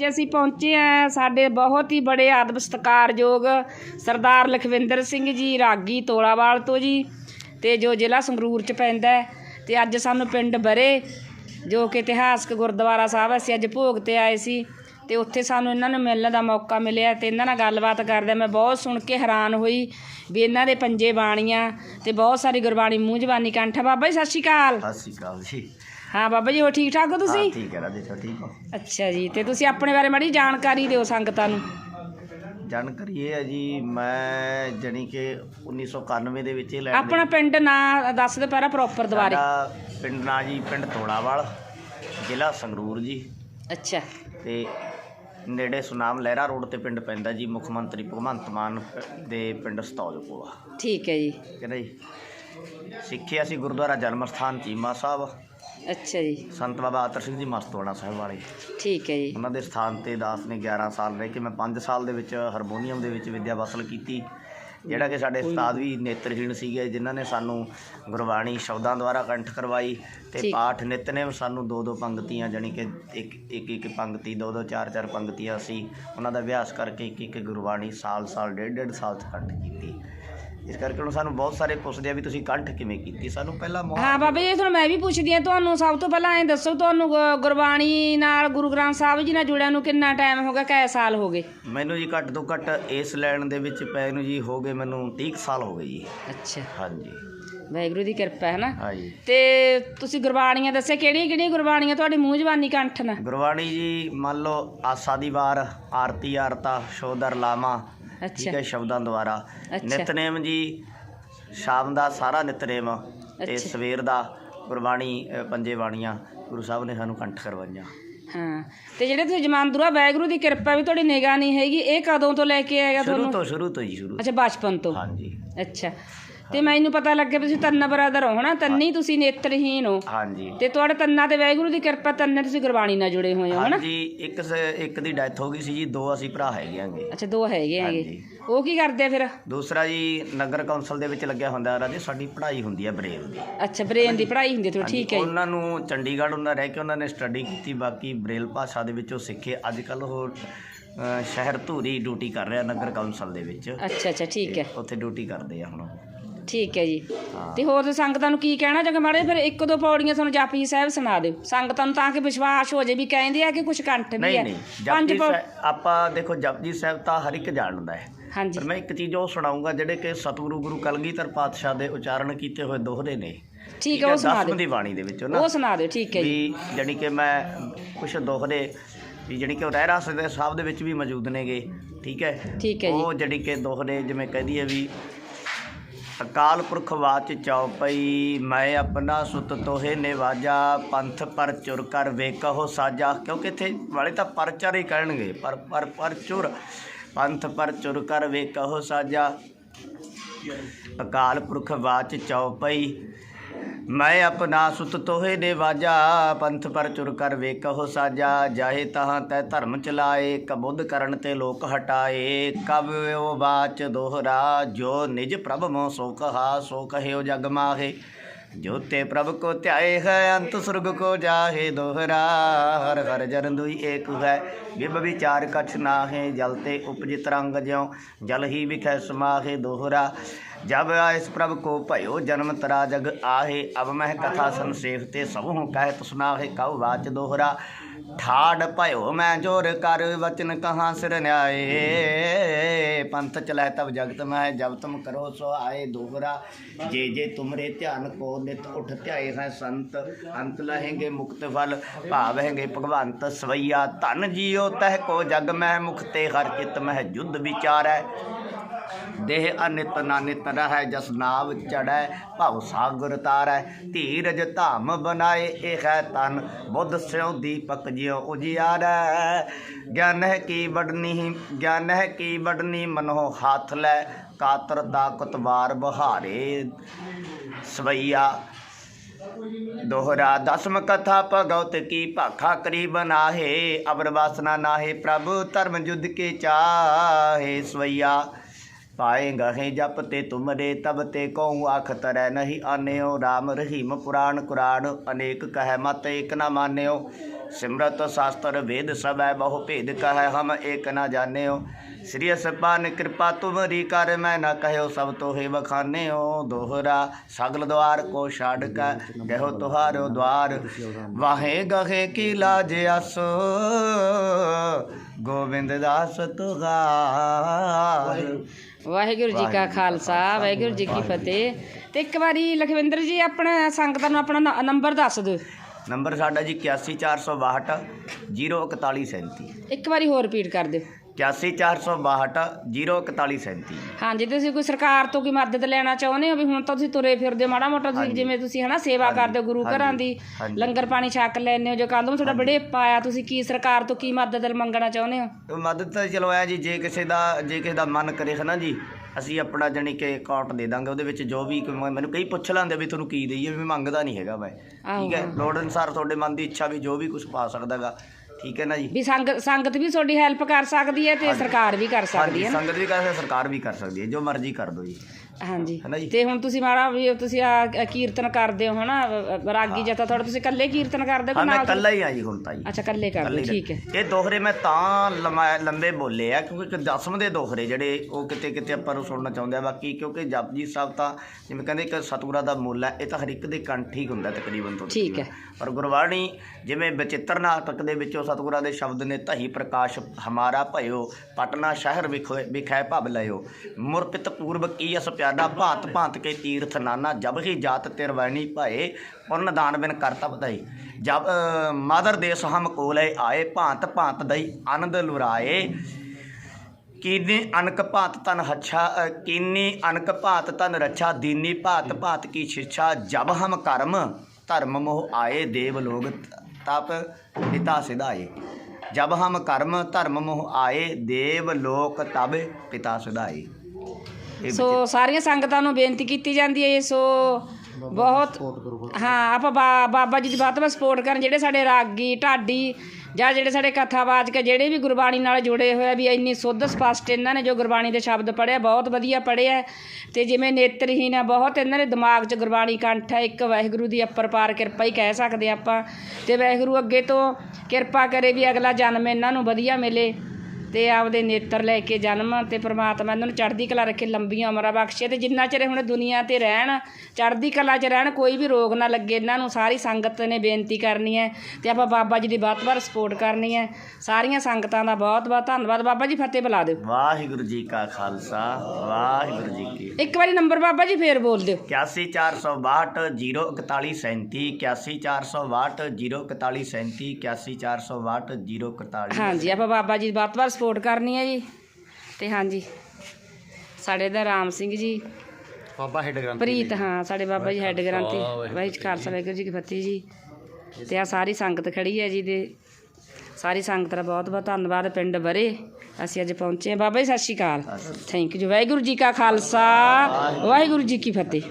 ਅੱਜ ਅਸੀਂ ਪਹੁੰਚੇ ਆ ਸਾਡੇ ਬਹੁਤ ਹੀ ਬੜੇ ਆਦਬ ਸਤਿਕਾਰਯੋਗ ਸਰਦਾਰ ਲਖਵਿੰਦਰ ਸਿੰਘ ਜੀ ਰਾਗੀ ਤੋਲਾਵਾਲ ਤੋਂ ਜੀ, ਤੇ ਜੋ ਜ਼ਿਲ੍ਹਾ ਸੰਗਰੂਰ ਚ ਪੈਂਦਾ ਹੈ। ਤੇ ਅੱਜ ਸਾਨੂੰ ਪਿੰਡ ਬਰੇ, ਜੋ ਕਿ ਇਤਿਹਾਸਕ ਗੁਰਦੁਆਰਾ ਸਾਹਿਬ ਅਸੀਂ ਅੱਜ ਭੋਗ ਤੇ ਆਏ ਸੀ। ਤੇ ਉੱਥੇ ਸਾਨੂੰ ਇਹਨਾਂ ਨੂੰ ਮਿਲਣ ਦਾ ਮੌਕਾ ਮਿਲਿਆ ਤੇ ਇਹਨਾਂ ਨਾਲ ਗੱਲਬਾਤ ਕਰਦੇ ਮੈਂ ਬਹੁਤ ਸੁਣ ਕੇ ਹੈਰਾਨ ਹੋਈ ਵੀ ਇਹਨਾਂ ਦੇ ਪੰਜੇ ਬਾਣੀਆਂ ਤੇ ਬਹੁਤ ਸਾਰੀ ਗੁਰਬਾਣੀ ਮੂੰਹ ਜ਼ਬਾਨੀ ਕੰਠ ਬਾਬਾ ਜੀ, ਸਤਿ ਸ਼੍ਰੀ ਅਕਾਲ। ਸਤਿ ਸ਼੍ਰੀ ਅਕਾਲ ਜੀ। ਹਾਂ ਬਾਬਾ ਜੀ ਹੋ ਠੀਕ ਠਾਕ ਹੋ ਤੁਸੀਂ? ਠੀਕ ਹੈ ਰਾਜੇ ਸਭ ਠੀਕ ਹੋ? ਅੱਛਾ ਜੀ ਤੇ ਤੁਸੀਂ ਆਪਣੇ ਬਾਰੇ ਮਾੜੀ ਜਾਣਕਾਰੀ ਦਿਓ ਸੰਗਤਾਂ ਨੂੰ। ਜਾਣਕਾਰੀ ਇਹ ਹੈ ਜੀ ਮੈਂ ਜਣੀ ਕਿ 1991 ਦੇ ਵਿੱਚ ਇਹ ਲੈਣ ਆਪਣਾ ਪਿੰਡ ਨਾਂ ਦੱਸ ਦਿਓ ਪਹਿਲਾਂ ਪ੍ਰੋਪਰ ਦੁਬਾਰੇ। ਸਾਡਾ ਪਿੰਡ ਨਾਂ ਜੀ ਪਿੰਡ ਤੋਲਾਵਾਲ ਜ਼ਿਲ੍ਹਾ ਸੰਗਰੂਰ ਜੀ। ਅੱਛਾ। ਤੇ ਨੇੜੇ ਸੁਨਾਮ ਲਹਿਰਾ ਰੋਡ ਤੇ ਪਿੰਡ ਪੈਂਦਾ ਜੀ ਮੁੱਖ ਮੰਤਰੀ ਭਗਵੰਤ ਮਾਨ ਦੇ ਪਿੰਡ ਸਤੌਜ ਕੋਲ। ਠੀਕ ਹੈ ਜੀ। ਕਹਿੰਦਾ ਜੀ ਸਿੱਖਿਆ ਸੀ ਗੁਰਦੁਆਰਾ ਜਨਮ ਸਥਾਨ ਚੀਮਾ ਸਾਹਿਬ। ਅੱਛਾ ਜੀ। ਸੰਤ ਬਾਬਾ ਆਤਰ ਸਿੰਘ ਜੀ ਮਸਤਵਾਣਾ ਸਾਹਿਬ ਵਾਲੇ। ਠੀਕ ਹੈ ਜੀ। ਉਹਨਾਂ ਦੇ ਸਥਾਨ ਤੇ ਦਾਸ ਨੇ 11 ਸਾਲ ਰਹਿ ਕੇ ਮੈਂ 5 ਸਾਲ ਦੇ ਵਿੱਚ ਹਾਰਮੋਨੀਅਮ ਦੇ ਵਿੱਚ ਵਿਦਿਆ ਹਾਸਲ ਕੀਤੀ ਜਿਹੜਾ ਕਿ ਸਾਡੇ ਉਸਤਾਦ ਵੀ ਨੇਤਰਹੀਣ ਸੀਗੇ ਜਿਨ੍ਹਾਂ ਨੇ ਸਾਨੂੰ ਗੁਰਬਾਣੀ ਸ਼ਬਦਾਂ ਦੁਆਰਾ ਕੰਠ ਕਰਵਾਈ ਤੇ। ਪਾਠ ਨਿਤਨੇਮ ਸਾਨੂੰ ਦੋ ਦੋ ਪੰਕਤੀਆਂ ਜਾਣੀ ਕਿ ਇੱਕ ਇੱਕ ਇੱਕ ਪੰਕਤੀ ਦੋ ਦੋ ਚਾਰ ਚਾਰ ਪੰਕਤੀਆਂ ਸੀ ਉਹਨਾਂ ਦਾ ਅਭਿਆਸ ਕਰਕੇ ਇੱਕ ਇੱਕ ਗੁਰਬਾਣੀ ਸਾਲ ਸਾਲ ਡੇਢ ਡੇਢ ਸਾਲ ਚ ਕੰਠ ਕੀਤੀ। ਇਸ ਕਰਕੇ ਹੁਣ ਸਾਨੂੰ ਬਹੁਤ ਸਾਰੇ ਪੁੱਛਦੇ ਆ ਵੀ ਤੁਸੀਂ ਕੰਠ ਕਿਵੇਂ ਕੀਤੀ? ਸਾਨੂੰ ਪਹਿਲਾਂ ਮੋਹ ਹਾਂ ਬਾਬਾ ਜੀ ਤੁਹਾਨੂੰ ਮੈਂ ਵੀ ਪੁੱਛਦੀ ਹਾਂ ਤੁਹਾਨੂੰ ਸਭ ਤੋਂ ਪਹਿਲਾਂ ਐਂ ਦੱਸੋ ਤੁਹਾਨੂੰ ਗੁ- ਗੁਰਬਾਣੀ ਨਾਲ ਗੁਰੂ ਗ੍ਰੰਥ ਸਾਹਿਬ ਜੀ ਨਾਲ ਜੁੜਿਆ ਨੂੰ ਕਿੰਨਾ ਟਾਈਮ ਹੋ ਗਿਆ ਕੈ ਸਾਲ ਹੋ ਗਏ? ਮੈਨੂੰ ਜੀ ਘੱਟ ਤੋਂ ਘੱਟ ਇਸ ਲਾਈਨ ਦੇ ਵਿੱਚ ਪੈ ਨੂੰ ਜੀ ਹੋ ਗਏ ਮੈਨੂੰ 30 ਕੁ ਸਾਲ ਹੋ ਗਏ ਜੀ। ਅੱਛਾ। ਹਾਂਜੀ। ਵਾਹਿਗੁਰੂ ਦੀ ਕਿਰਪਾ ਹੈ ਨਾ? ਹਾਂਜੀ। ਤੇ ਤੁਸੀਂ ਗੁਰਬਾਣੀਆਂ ਦੱਸਿਆ ਕਿਹੜੀਆਂ ਕਿਹੜੀਆਂ ਗੁਰਬਾਣੀਆਂ? ਤੁਹਾਡੀ ਮੂੰਹ ਜ਼ਬਾਨੀ ਕੰਠ ਨਾਲ। ਗੁਰਬਾਣੀ ਜੀ ਮੰਨ ਲਓ ਆਸਾ ਦੀ ਵਾਰ ਆਰਤੀ ਆਰਤਾ ਸ਼ੋਦਰ ਲਾਮਾ ਠੀਕ ਹੈ ਸ਼ਬਦਾਂ ਦੁਆਰਾ। ਨਿਤਨੇਮ ਜੀ ਸ਼ਾਮ ਦਾ ਸਾਰਾ ਨਿਤਨੇਮ ਤੇ। ਸਵੇਰ ਦਾ ਗੁਰਬਾਣੀ ਪੰਜੇ ਬਾਣੀਆਂ ਗੁਰੂ ਸਾਹਿਬ ਨੇ ਸਾਨੂੰ ਕੰਠ ਕਰਵਾਈਆਂ ਹਾਂ। ਤੇ ਜਿਹੜੇ ਤੁਸੀਂ ਜਮਾਂਦੂਰਾ ਵਾਹਿਗੁਰੂ ਦੀ ਕਿਰਪਾ ਵੀ ਤੁਹਾਡੀ ਨਿਗਾਹ ਨਹੀਂ ਹੈਗੀ ਇਹ ਕਦੋਂ ਤੋਂ ਲੈ ਕੇ ਆਏਗਾ ਸ਼ੁਰੂ ਤੁਹਾਨੂੰ? ਤੋਂ ਸ਼ੁਰੂ ਤੋਂ ਜੀ ਸ਼ੁਰੂ। ਅੱਛਾ ਬਚਪਨ ਤੋਂ? ਹਾਂਜੀ। ਅੱਛਾ। ਤੇ ਮੈਨੂੰ ਪਤਾ ਲੱਗਿਆ ਵੀ ਤੁਸੀਂ ਤੰਨ ਬਰਾਦਰ ਹੋ ਹਨਾ? ਤੰਨੀ ਤੁਸੀਂ ਨੇਤਰਹੀਨ ਹੋ। ਹਾਂਜੀ। ਤੇ ਤੁਹਾਡੇ ਤੰਨਾ ਤੇ ਵਾਹਿਗੁਰੂ ਦੀ ਕਿਰਪਾ ਤੰਨੇ ਤੁਸੀਂ ਗੁਰਬਾਣੀ ਨਾਲ ਜੁੜੇ ਹੋਏ ਹੋ ਹਨਾ? ਹਾਂਜੀ ਇੱਕ ਸ- ਇੱਕ ਦੀ ਡੈਥ ਹੋ ਗਈ ਸੀ ਜੀ ਦੋ ਅਸੀਂ ਭਰਾ ਹੈਗੇ ਆਂਗੇ ਅੱਛਾ ਦੋ ਹੈਗੇ ਹੈਗੇ। ਹਾਂਜੀ। ਉਹ ਕੀ ਕਰਦੇ ਆ ਫਿਰ? ਦੂਸਰਾ ਜੀ ਨਗਰ ਕੌਂਸਲ ਦੇ ਵਿੱਚ ਲੱਗਿਆ ਹੁੰਦਾ ਰਾਜੇ ਸਾਡੀ ਪੜ੍ਹਾਈ ਹੁੰਦੀ ਹੈ ਬਰੇਲ ਦੀ। ਅੱਛਾ ਬ੍ਰੇਨ ਦੀ ਪੜ੍ਹਾਈ ਹੁੰਦੀ ਥੋੜੀ ਠੀਕ ਹੈ ਜੀ। ਉਹਨਾਂ ਨੂੰ ਚੰਡੀਗੜ੍ਹ ਉਹਨਾਂ ਰਹਿ ਕੇ ਉਹਨਾਂ ਨੇ ਸਟੱਡੀ ਕੀਤੀ ਬਾਕੀ ਬ੍ਰੇਲ ਭਾਸ਼ਾ ਦੇ ਵਿੱਚ ਉਹ ਸਿੱਖੇ। ਅੱਜ ਕੱਲ ਉਹ ਅ, ਸ਼ਹਿਰ ਧੂਰੀ ਡਿਊਟੀ ਕਰ ਰਿਹਾ ਨਗਰ ਕੌਂਸਲ ਦੇ ਵਿੱਚ। ਅੱਛਾ ਅੱਛਾ ਠੀਕ ਹੈ। ਉੱਥੇ ਡਿਊਟੀ ਕਰਦੇ ਆ ਹੁਣ ਉਹ। ਠੀਕ ਹੈ ਜੀ। ਹਾਂ। ਤੇ ਹੋਰ ਤੇ ਸੰਗਤਾਂ ਨੂੰ ਕੀ ਕਹਿਣਾ ਚਾਹੁੰਗੇ ਮਾੜੇ ਫਿਰ ਇੱਕ ਦੋ ਪੌੜੀਆਂ ਤੁਹਾਨੂੰ ਜਪਜੀ ਸਾਹਿਬ ਸੁਣਾ ਦਿਓ। ਸੰਗਤਾਂ ਨੂੰ ਤਾਂ ਕਿ ਵਿਸ਼ਵਾਸ ਹੋ ਜੇ ਵੀ ਕਹਿੰਦੇ ਆ ਕਿ ਕੁਝ ਕੰਠ ਵੀ ਨਹੀਂ ਹੈ। ਨਹੀਂ ਪੰਜ ਜਪਜੀ ਪੌ- ਸਾਹਿਬ ਆਪਾਂ ਦੇਖੋ ਜਪਜੀ ਸਾਹਿਬ ਤਾਂ ਹਰ ਇੱਕ ਜਾਣਦਾ ਹੈ। ਹਾਂਜੀ। ਪਰ ਮੈਂ ਇੱਕ ਚੀਜ਼ ਉਹ ਸੁਣਾਉਂਗਾ ਜਿਹੜੇ ਕਿ ਸਤਿਗੁਰੂ ਗੁਰੂ ਕਲਗੀਧਰ ਪਾਤਸ਼ਾਹ ਦੇ ਉਚਾਰਨ ਕੀਤੇ ਹੋਏ ਦੋਹਰੇ ਨੇ। ਠੀਕ ਹੈ ਉਹ ਸੁਣਾ ਦਸਮ ਦੀ ਦਿਓ ਬਾਣੀ ਦੇ ਵਿੱਚੋਂ ਨਾ? ਉਹ ਸੁਣਾ ਦਿਓ ਠੀਕ ਹੈ ਜੀ। ਵੀ ਜਾਣੀ ਕਿ ਮੈਂ ਕੁਝ ਦੋਹਰੇ ਵੀ ਜਾਣੀ ਕਿ ਉਹ ਰਹਿ ਰਸ ਦੇ ਸਾਹਿਬ ਦੇ ਵਿੱਚ ਵੀ ਮੌਜੂਦ ਨੇਗੇ ਠੀਕ ਹੈ? ਠੀਕ ਹੈ ਜੀ। ਉਹ ਜਿਹੜੀ ਕਿ ਦੋਹਰੇ ਜਿਵੇਂ ਕਹਦੀ ਹੈ ਵੀ ਅਕਾਲ ਪੁਰਖ ਵਾਚ ਚੌਪਈ ਮੈਂ ਆਪਣਾ ਸੁਤ ਤੋਹੇ ਨਿਵਾਜਾ ਪੰਥ ਪਰ ਚੁਰ ਕਰ ਵੇਖੋ ਸਾਜਾ। ਕਿਉਂਕਿ ਇੱਥੇ ਵਾਲੇ ਤਾਂ ਪਰਚਰ ਹੀ ਕਹਿਣਗੇ ਪਰ ਪਰ ਪਰ ਚੁਰ। ਪੰਥ ਪਰ ਚੁਰ ਕਰ ਵੇ ਕਹੋ ਸਾਜਾ। ਅਕਾਲ ਪੁਰਖ ਵਾਚ ਚੌਪਈ ਮੈਂ ਆਪਣਾ ਸੁਤ ਤੋਹੇ ਦੇ ਵਾਜਾ। ਪੰਥ ਪਰ ਚੁਰ ਕਰ ਵੇਖੋ ਸਾਜਾ, ਜਾਹੇ ਤਹਾਂ ਤੈ ਧਰਮ ਚਲਾਏ, ਕਬੁੱਧ ਕਰਨ ਤੇ ਲੋਕ ਹਟਾਏ। ਕਬ ਉਹ ਬਾਚ ਦੋਹਰਾ, ਜੋ ਨਿਜ ਪ੍ਰਭ ਮੋ ਸੋ ਕਹਾ ਸੋ ਕਹਿਓ ਜਗ ਮਾਹੇ। ਜੋ ਪ੍ਰਭ ਕੋ ਧਿਆਏ ਹੈ, ਅੰਤ ਸੁਰਗ ਕੋ ਜਾਹੇ ਦੋਹਰਾ ਹਰ ਹਰ ਜਨ ਦੁਈ ਏਕ ਹੈ ਵਿਭ ਵਿਚਾਰ ਕਛ ਨਾਹੇ, ਜਲ ਤੇ ਉਪਜ ਤਰੰਗ ਜਿਉ, ਜਲ ਹੀ ਵਿਖੈ ਸਮਾਹੇ ਦੋਹਰਾ। ਜਬ ਆਇਸ ਪ੍ਰਭ ਕੋ ਭਇਓ ਜਨਮ ਤਰਾ ਜਗ ਆਹੇ, ਅਬ ਮਹਿ ਕਥਾ ਸੰਸੇਵ ਤੇ ਸਭੂ ਕਹਿਤ ਸੁਨਾਹੇ ਕਉ ਵਾਚ ਦੋਹਰਾ। ਠਾੜ ਭਇਓ ਮੈਂ ਜੋਰ ਕਰ ਵਚਨ ਕਹਾਂ ਸਿਰ ਨਿਆਏ। ਪੰਥ ਚਲੈ ਤਬ ਜਗਤ ਮੈਂ, ਜਬ ਤੁਮ ਕਰੋ ਸੋ ਆਏ ਦੋਹਰਾ। ਜੇ ਜੇ ਤੁਮਰੇ ਧਿਆਨ ਕੋ ਨਿਤ ਉਠ ਧਿਆਏ ਹੈ ਸੰਤ, ਅੰਤ ਲਹੇਗੇ ਮੁਕਤ ਫਲ, ਭਾਵਹਿਗੇ ਭਗਵੰਤ ਸਵਈਆ। ਧਨ ਜੀਓ ਤਹਿ ਕੋ ਜਗ ਮਹਿ ਮੁਖ ਤੇ, ਹਰ ਚਿਤ ਮਹਿ ਜੁਧ ਵਿਚਾਰੈ। ਦੇਹ ਅਨਿਤ ਨਾਨਿਤ ਰਹਿ, ਜਸ ਨਾਵ ਚੜੈ ਭਵ ਸਾਗਰ ਤਾਰੈ। ਧੀਰਜ ਧਾਮ ਬਨਾਏ, ਇਹ ਹੈ ਤਨ ਬੁੱਧ ਸਿਉ ਦੀਪਕ ਜਿਉ ਉਜਿਆਰੈ ਗਿਆਨ ਹੈ ਕੀ ਬੜਨੀ ਗਿਆਨ ਹੈ ਕੀ ਬੜਨੀ ਮਨੋ ਹੱਥ ਲੈ, ਕਾਤਰ ਦਾ ਕੁਤਵਾਰ ਬਹਾਰੇ। ਸਵਈਆ, ਦੋਹਰਾ ਦਸਮ ਕਥਾ ਭਗਵਤ ਕੀ ਭਾਖਾ ਕਰੀ ਬਨਾਹੇ, ਅਵਰ ਵਾਸਨਾ ਨਾਹੇ ਪ੍ਰਭ, ਧਰਮ ਜੁਦ ਕੇ ਚਾਹੇ। ਸਵਈਆ ਪਾਏ ਗਹੇ ਜਪ ਤੇ ਤੁਮਰੇ ਤਬ ਤੇ ਕਉ ਆਖ ਤਰੈ ਨਹੀਂ ਆਨਿਓ। RAM ਰਹੀਮ ਪੁਰਾਣ ਕੁਰਾਨ ਅਨੇਕ ਕਹਿ ਮਤ ਏਕ ਨਾ ਮਾਨਿਓ। ਸਿਮਰਤ ਸ਼ਾਸਤਰ ਵੇਦ ਸਭੈ ਬਹੁ ਭੇਦ ਕਹੈ ਹਮ ਏਕ ਨਾ ਜਾਣਿਓ। ਸ੍ਰੀ ਅਸਪਾਨ ਕਿਰਪਾ ਤੁਮਰੀ ਕਰ, ਮੈਂ ਨਾ ਕਹਿਓ ਸਭ ਤੋਹੇ ਬਖਾਨਿਓ ਦੋਹਰਾ ਸਗਲ ਦਵਾਰ ਕੋ ਛਾੜ ਕੈ ਗਹਿਓ ਤੁਹਾਰੋ ਦਵਾਰ ਵਾਹੇ ਗਹੇ ਕੀ ਲਾਜ ਅਸੋ, ਗੋਬਿੰਦ ਦਾਸ ਤੁਗਾਰ ਵਾਹਿਗੁਰੂ ਜੀ ਕਾ ਖਾਲਸਾ ਵਾਹਿਗੁਰੂ ਜੀ ਕੀ ਫਤਿਹ। ਤੇ ਇੱਕ ਵਾਰੀ ਲਖਵਿੰਦਰ ਜੀ ਆਪਣਾ ਸੰਗਤਾਂ ਨੂੰ ਆਪਣਾ ਨ- ਨੰਬਰ ਦੱਸ ਦਿਓ। ਨੰਬਰ ਸਾਡਾ ਜੀ 81462 04137 ਇੱਕ ਵਾਰੀ ਹੋਰ ਰਿਪੀਟ ਕਰ ਦਿਓ। 81462 04137 ਹਾਂਜੀ ਤੁਸੀਂ ਕੋਈ ਸਰਕਾਰ ਤੋਂ ਕੋਈ ਮਦਦ ਲੈਣਾ ਚਾਹੁੰਦੇ ਹੋ ਵੀ ਹੁਣ ਤਾਂ ਤੁਸੀਂ ਤੁਰੇ ਫਿਰਦੇ ਹੋ ਮਾੜਾ ਮੋਟਾ ਤੁਸੀਂ ਜਿਵੇਂ ਤੁਸੀਂ ਹਨਾ ਸੇਵਾ ਕਰਦੇ ਹੋ ਗੁਰੂ ਘਰਾਂ ਦੀ। ਲੰਗਰ ਪਾਣੀ ਛਕ ਲੈਂਦੇ ਹੋ ਜੋ ਕੱਲ ਨੂੰ ਤੁਹਾਡਾ ਬੜੇ ਪਾਇਆ ਤੁਸੀਂ ਕੀ ਸਰਕਾਰ ਤੋਂ ਕੀ ਮਦਦ ਮੰਗਣਾ ਚਾਹੁੰਦੇ ਹੋ? ਮਦਦ ਤਾਂ ਚਲੋ ਐ ਜੀ ਜੇ ਕਿਸੇ ਦਾ ਜੇ ਕਿਸੇ ਦਾ ਮਨ ਕਰੇ ਹੈ ਨਾ ਜੀ ਅਸੀਂ ਆਪਣਾ ਜਾਣੀ ਕਿ ਅਕਾਊਂਟ ਦੇ ਦਾਂਗੇ ਉਹਦੇ ਵਿੱਚ ਜੋ ਵੀ ਕੋਈ ਮੈਨੂੰ ਕਈ ਪੁੱਛ ਲੈਂਦੇ ਵੀ ਤੁਹਾਨੂੰ ਕੀ ਦਈਏ ਵੀ ਮੈਂ ਮੰਗਦਾ ਨਹੀਂ ਹੈਗਾ ਮੈਂ। ਠੀਕ ਹੈ? ਲੋੜ ਅਨੁਸਾਰ ਤੁਹਾਡੇ ਮਨ ਦੀ ਇੱਛਾ ਵੀ ਜੋ ਵੀ ਕੁਝ ਪਾ ਸਕਦਾਗਾ। ਠੀਕ ਹੈ ਨਾ ਜੀ? ਵੀ ਸੰਗਤ ਸੰਗਤ ਵੀ ਤੁਹਾਡੀ ਹੈਲਪ ਕਰ ਸਕਦੀ ਹੈ ਤੇ ਸਰਕਾਰ ਵੀ ਕਰ ਸਕਦੀ ਹਾਂਜੀ ਹੈ ਸੰਗਤ ਵੀ ਕਰ ਸਕਦੀ ਸਰਕਾਰ ਵੀ ਕਰ ਸਕਦੀ ਹੈ ਜੋ ਮਰਜ਼ੀ ਕਰ ਦਿਓ ਜੀ। ਹਾਂਜੀ। ਹੈ ਨਾ ਜੀ? ਤੇ ਹੁਣ ਤੁਸੀਂ ਮਾੜਾ ਵੀ ਤੁਸੀਂ ਆ ਕੀਰਤਨ ਕਰਦੇ ਹੋ ਹਨਾ? ਰਾਗੀ ਜਥਾ ਥੋੜਾ ਤੁਸੀਂ ਇਕੱਲੇ ਕੀਰਤਨ ਕਰਦੇ ਹੋ ਹਾਂ ਕਿ ਮੈਂ ਨਾਲ ਇਕੱਲਾ ਹੀ ਆ ਜੀ ਹੁਣ ਤਾਂ ਜੀ। ਅੱਛਾ ਇਕੱਲੇ ਕਰਦੇ ਠੀਕ ਹੈ। ਇਹ ਦੋਹਰੇ ਮੈਂ ਤਾਂ ਲੰਮਾ- ਲੰਬੇ ਬੋਲੇ ਆ ਕਿਉਂਕਿ ਇੱਕ ਦਸਮ ਦੇ ਦੋਹਰੇ ਜਿਹੜੇ ਉਹ ਕਿਤੇ ਕਿਤੇ ਆਪਾਂ ਨੂੰ ਸੁਣਨਾ ਚਾਹੁੰਦੇ ਆ। ਬਾਕੀ ਕਿਉਂਕਿ ਜਪਜੀ ਸਾਹਿਬ ਤਾਂ ਜਿਵੇਂ ਕਹਿੰਦੇ ਇੱਕ ਸਤਿਗੁਰਾਂ ਦਾ ਮੁੱਲ ਹੈ ਇਹ ਤਾਂ ਹਰ ਇੱਕ ਦੇ ਕੰਠ ਹੀ ਹੁੰਦਾ ਤਕਰੀਬਨ ਤੋਂ ਠੀਕ ਹੈ। ਪਰ ਗੁਰਬਾਣੀ ਜਿਵੇਂ ਬਚਿੱਤਰ ਨਾਟਕ ਦੇ ਵਿੱਚੋਂ ਸਤਿਗੁਰਾਂ ਦੇ ਸ਼ਬਦ ਨੇ ਧਹੀ ਪ੍ਰਕਾਸ਼ ਹਮਾਰਾ ਭਇਓ ਪਟਨਾ ਸ਼ਹਿਰ ਵਿਖੇ ਵਿਖੈ ਭਵ ਲਿਓ ਮੁਰਪਿਤ ਪੂਰਬ ਕੀ ਅਸ ਪਿਆਡਾ ਭਾਂਤ ਭਾਂਤ ਕੇ ਤੀਰਥ ਨਾਨਾ ਜਬ ਹੀ ਜਾਤ ਤਿਰਵੈਣੀ ਭਏ ਪੁੰਨ ਦਾਨ ਬਿਨ ਕਰਤਾ ਬਧਾਈ ਜਬ ਅ, ਮਾਦਰ ਦੇਸ ਹਮ ਕੋਲੇ ਆਏ ਭਾਂਤ ਭਾਂਤ ਦਈ ਆਨੰਦ ਲੁਰਾਏ। ਕੀਨੀ ਅਨਕ ਭਾਤ ਤਨ ਹੱਛਾ ਕੀਨੀ ਅਨਕ ਭਾਤ ਤਨ ਰੱਛਾ ਦੀਨੀ ਭਾਤ ਭਾਤ ਕੀ ਸ਼ਿक्षा ਜਬ ਹਮ ਕਰਮ ਧਰਮ ਮੋਹ ਆਏ ਦੇਵ ਲੋਗ ਤਪ ਪਿਤਾ ਸਿਧਾਏ। ਜਬ ਹਮ ਕਰਮ ਧਰਮ ਮੋਹ ਆਏ ਦੇਵ ਲੋਕ ਤਬ ਪਿਤਾ ਸਿਧਾਏ। ਸੋ ਸਾਰੀਆਂ ਸੰਗਤਾਂ ਨੂੰ ਬੇਨਤੀ ਕੀਤੀ ਜਾਂਦੀ ਹੈ ਸੋ ਬਹੁਤ ਹਾਂ ਆਪਾਂ ਬਾ- ਬਾਬਾ ਜੀ ਦੀ ਬਾਤ ਵਿੱਚ ਸਪੋਰਟ ਕਰਨ ਜਿਹੜੇ ਸਾਡੇ ਰਾਗੀ ਢਾਡੀ ਜਾਂ ਜਿਹੜੇ ਸਾਡੇ ਕਥਾਵਾਚਕ ਆ, ਜਿਹੜੇ ਵੀ ਗੁਰਬਾਣੀ ਨਾਲ ਜੁੜੇ ਹੋਏ ਆ ਵੀ ਇੰਨੀ ਸੁੱਧ ਸਪਸ਼ਟ ਇਹਨਾਂ ਨੇ ਜੋ ਗੁਰਬਾਣੀ ਦੇ ਸ਼ਬਦ ਪੜ੍ਹਿਆ ਬਹੁਤ ਵਧੀਆ ਪੜ੍ਹਿਆ ਤੇ ਜਿਵੇਂ ਨੇਤਰਹੀਨ ਆ ਬਹੁਤ ਇਹਨਾਂ ਦੇ ਦਿਮਾਗ 'ਚ ਗੁਰਬਾਣੀ ਕੰਠ ਹੈ ਇੱਕ ਵਾਹਿਗੁਰੂ ਦੀ ਅਪਰਪਾਰ ਕਿਰਪਾ ਹੀ ਕਹਿ ਸਕਦੇ ਆਪਾਂ। ਤੇ ਵਾਹਿਗੁਰੂ ਅੱਗੇ ਤੋਂ ਕਿਰਪਾ ਕਰੇ ਵੀ ਅਗਲਾ ਜਨਮ ਇਹਨਾਂ ਨੂੰ ਵਧੀਆ ਮਿਲੇ। ਤੇ ਆਪਦੇ ਨੇਤਰ ਲੈ ਕੇ ਜਨਮ ਤੇ ਪ੍ਰਮਾਤਮਾ ਇਹਨਾਂ ਨੂੰ ਚੜ੍ਹਦੀ ਕਲਾ ਰੱਖੇ ਲੰਬੀਆਂ ਉਮਰਾਂ ਬਖਸ਼ੇ ਤੇ ਜਿੰਨਾ ਚਿਰ ਹੁਣ ਦੁਨੀਆ ਤੇ ਰਹਿਣ ਚੜ੍ਹਦੀ ਕਲਾ 'ਚ ਰਹਿਣ ਕੋਈ ਵੀ ਰੋਗ ਨਾ ਲੱਗੇ ਇਹਨਾਂ ਨੂੰ ਸਾਰੀ ਸੰਗਤ ਨੇ ਬੇਨਤੀ ਕਰਨੀ ਹੈ ਤੇ ਆਪਾਂ ਬਾਬਾ ਜੀ ਦੀ ਬਾਤ-ਬਾਤ ਸਪੋਰਟ ਕਰਨੀ ਹੈ। ਸਾਰੀਆਂ ਸੰਗਤਾਂ ਦਾ ਬਹੁਤ-ਬਹੁਤ ਧੰਨਵਾਦ। ਬਾਬਾ ਜੀ ਫਤਿਹ ਬੁਲਾ ਦਿਓ। ਵਾਹਿਗੁਰੂ ਜੀ ਕਾ ਖਾਲਸਾ ਵਾਹਿਗੁਰੂ ਜੀ ਕੀ ਇੱਕ ਵਾਰੀ ਨੰਬਰ ਬਾਬਾ ਜੀ ਫੇਰ ਬੋਲ ਦਿਓ। 81462 04137 81462 04137 81462 04137 ਹਾਂਜੀ ਆਪਾਂ ਬਾਬਾ ਜੀ ਦੀ ਬਾਤ-ਬਾਤ ਸਪੋਰਟ ਕਰਨੀ ਹੈ ਜੀ। ਤੇ ਹਾਂਜੀ ਸਾਡੇ ਦਾ ਰਾਮ ਸਿੰਘ ਜੀ। ਬਾਬਾ ਹੈਡ ਗ੍ਰੰਥ ਪ੍ਰੀਤ ਹਾਂ ਸਾਡੇ ਬਾਬਾ ਜੀ ਹੈੱਡ ਗ੍ਰੰਥੀ ਵਾਹਿਗੁਰੂ ਜੀ ਕਾ ਖਾਲਸਾ ਵਾਹਿਗੁਰੂ ਜੀ ਕੀ ਫਤਿਹ। ਜੀ। ਤੇ ਆ ਸਾਰੀ ਸੰਗਤ ਖੜੀ ਹੈ ਜੀ ਦੇ। ਸਾਰੀ ਸੰਗਤ ਦਾ ਬਹੁਤ ਬਹੁਤ ਧੰਨਵਾਦ ਪਿੰਡ ਬਰੇ। ਅਸੀਂ ਅੱਜ ਪਹੁੰਚੇ ਹਾਂ। ਬਾਬਾ ਜੀ ਸਤਿ ਸ਼੍ਰੀ ਅਕਾਲ। ਥੈਂਕ ਯੂ ਵਾਹਿਗੁਰੂ ਜੀ ਕਾ ਖਾਲਸਾ ਵਾਹਿਗੁਰੂ ਜੀ ਕੀ ਫਤਿਹ।